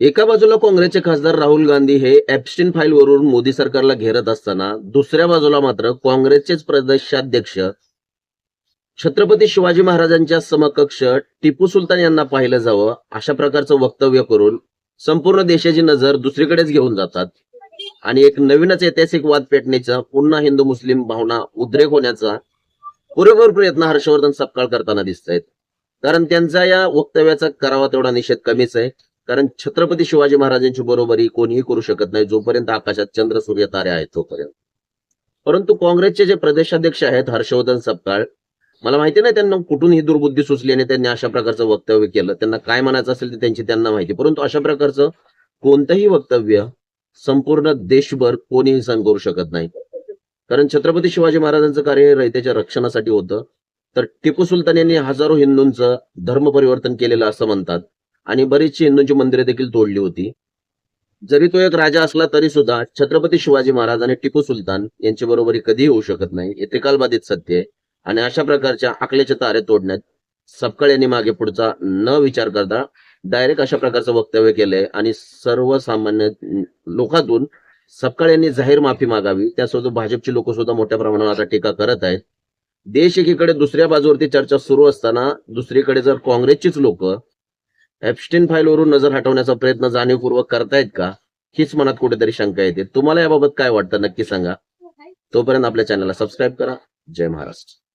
एका बाजूला काँग्रेसचे खासदार राहुल गांधी हे ऍपस्टीन फाईलवरून मोदी सरकारला घेरत असताना दुसऱ्या बाजूला मात्र काँग्रेसचेच प्रदेशाध्यक्ष छत्रपती शिवाजी महाराजांच्या समकक्ष टिपू सुलतान यांना पाहिलं जावं अशा प्रकारचं वक्तव्य करून संपूर्ण देशाची नजर दुसरीकडेच घेऊन जातात. आणि एक नवीनच ऐतिहासिक वाद पेटण्याचा पुन्हा हिंदू मुस्लिम भावना उद्रेक होण्याचा पुरेपूर प्रयत्न हर्षवर्धन सपकाळ करताना दिसत आहेत कारण त्यांचा या वक्तव्याचा करावा तेवढा निषेध कमीच आहे. कारण छत्रपती शिवाजी महाराजांची बरोबरी कोणीही करू शकत नाही जोपर्यंत आकाशात चंद्र सूर्य तारे आहेत तोपर्यंत. परंतु काँग्रेसचे जे प्रदेशाध्यक्ष आहेत हर्षवर्धन सपकाळ मला माहिती नाही त्यांना कुठून ही दुर्बुद्धी सुचली आणि त्यांनी अशा प्रकारचं वक्तव्य केलं. त्यांना काय म्हणायचं असेल ते त्यांची त्यांना माहिती. परंतु अशा प्रकारचं कोणतंही वक्तव्य संपूर्ण देशभर कोणीही सहन करू शकत नाही. कारण छत्रपती शिवाजी महाराजांचं कार्य रयतेच्या रक्षणासाठी होतं. तर टिपू सुलतान यांनी हजारो हिंदूंचं धर्म परिवर्तन केलेलं असं म्हणतात. आणि बरीचशी हिंदूंची मंदिरे देखील तोडली होती. जरी तो एक राजा असला तरी सुद्धा छत्रपती शिवाजी महाराज आणि टिपू सुलतान यांची बरोबरी कधीही होऊ शकत नाही. हे त्रिकालबाधित सत्य आहे. आणि अशा प्रकारच्या आकल्याचे तारे तोडण्यात सपकाळ यांनी मागे पुढचा न विचार करता डायरेक्ट अशा प्रकारचं वक्तव्य केलंय. आणि सर्वसामान्य लोकातून सपकाळ यांनी जाहीर माफी मागावी. त्यासोबत भाजपची लोक सुद्धा मोठ्या प्रमाणावर आता टीका करत आहेत. देश एकीकडे दुसऱ्या बाजूवरती चर्चा सुरू असताना दुसरीकडे जर काँग्रेसचीच लोक एप्स्टीन फाईलवरून नजर हटवण्याचा प्रयत्न जाणीवपूर्वक करतायत का? हीच मनात कुठेतरी शंका येते. तुम्हाला याबाबत काय वाटतं नक्की सांगा. तोपर्यंत आपल्या चॅनलला सबस्क्राईब करा. जय महाराष्ट्र.